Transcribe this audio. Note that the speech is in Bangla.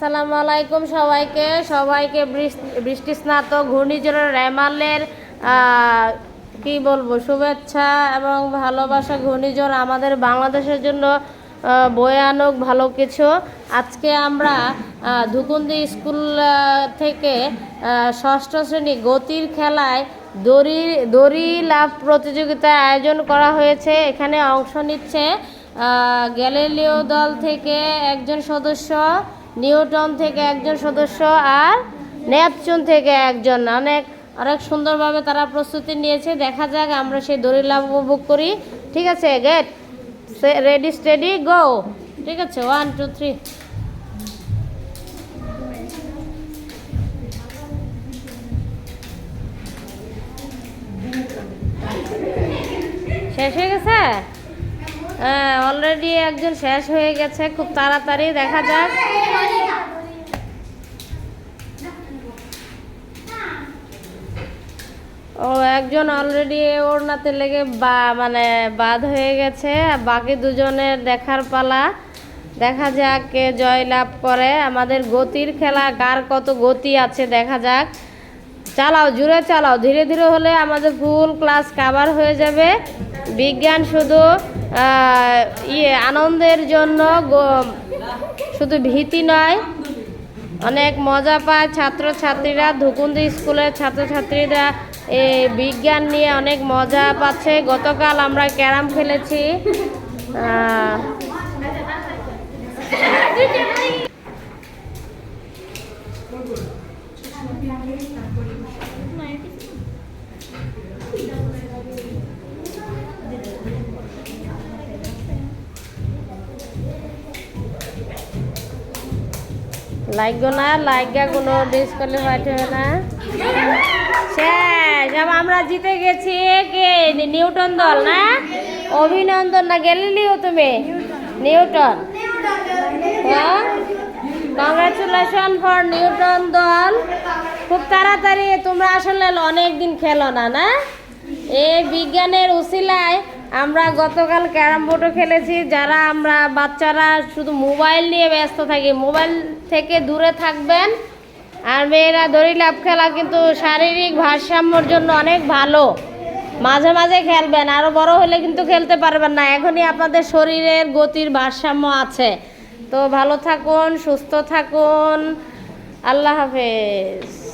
আসসালামু আলাইকুম সবাইকে। সবাইকে বৃষ্টি স্নাত ঘূর্ণিঝড়ের রেমালের কি বলব, শুভেচ্ছা এবং ভালোবাসা ঘূর্ণিঝড় আমাদের বাংলাদেশের জন্য বয়ে আনুক ভালো কিছু। আজকে আমরা ধুকুন্দি স্কুল থেকে ষষ্ঠ শ্রেণি গতির খেলায় দড়ি দড়ি লাভ প্রতিযোগিতার আয়োজন করা হয়েছে। এখানে অংশ নিচ্ছে গ্যালিলিও দল থেকে একজন সদস্য। নিউটন থেকে একজন সদস্য আর নেপচুন থেকে একজন। অনেক অনেক সুন্দরভাবে তারা প্রস্তুতি নিয়েছে। দেখা যাক, আমরা সেই দড়ি লাভ উপভোগ করি। ঠিক আছে, গেট রেডি, স্টেডি, গো। ঠিক আছে, ওয়ান, টু, থ্রি। শেষ হয়ে গেছে? হ্যাঁ অলরেডি একজন শেষ হয়ে গেছে। খুব তাড়াতাড়ি, দেখা যাক। ও, একজন অলরেডি ওড়নাতে লেগে বা মানে বাদ হয়ে গেছে। বাকি দুজনের দেখার পালা। দেখা যাক কে জয় লাভ করে। আমাদের গতির খেলা, কার কত গতি আছে, দেখা যাক। চালাও, জুড়ে চালাও। ধীরে ধীরে হলে আমাদের ফুল ক্লাস কাভার হয়ে যাবে। বিজ্ঞান শুধু ইয়ে আনন্দের জন্য শুধু ভীতি নয়, অনেক মজা পায় ছাত্রছাত্রীরা, ধুকুন্দি স্কুলের ছাত্রছাত্রীরা। এই বিজ্ঞান নিয়ে অনেক মজা পাচ্ছে। গতকাল আমরা ক্যারাম খেলেছি। লাগবে না লাগা কোনো ডিসকোয়ালিফাইড হবে না। শেষ আমরা জিতে গেছি কে নিউটন দল না? অভিনন্দন না গেলিলিও তুমি। নিউটন। হ্যাঁ? কংগ্রাচুলেশন ফর নিউটন দল। খুব তাড়াতাড়ি তোমরা আসলে অনেক দিন খেলো না না? এই বিজ্ঞানের উসিলায় আমরা গতকাল ক্যারাম বোর্ডও খেলেছি, যারা আমরা বাচ্চারা শুধু মোবাইল নিয়ে ব্যস্ত থাকি, মোবাইল থেকে দূরে থাকবেন। আর মেয়েরা দড়ি লাভ খেলা কিন্তু শারীরিক ভারসাম্যর জন্য অনেক ভালো। মাঝে মাঝে খেলবেন আরও বড় হলে কিন্তু খেলতে পারবেন না। এখনই আপনাদের শরীরের গতির ভারসাম্য আছে। তো ভালো থাকুন, সুস্থ থাকুন। আল্লাহ হাফেজ।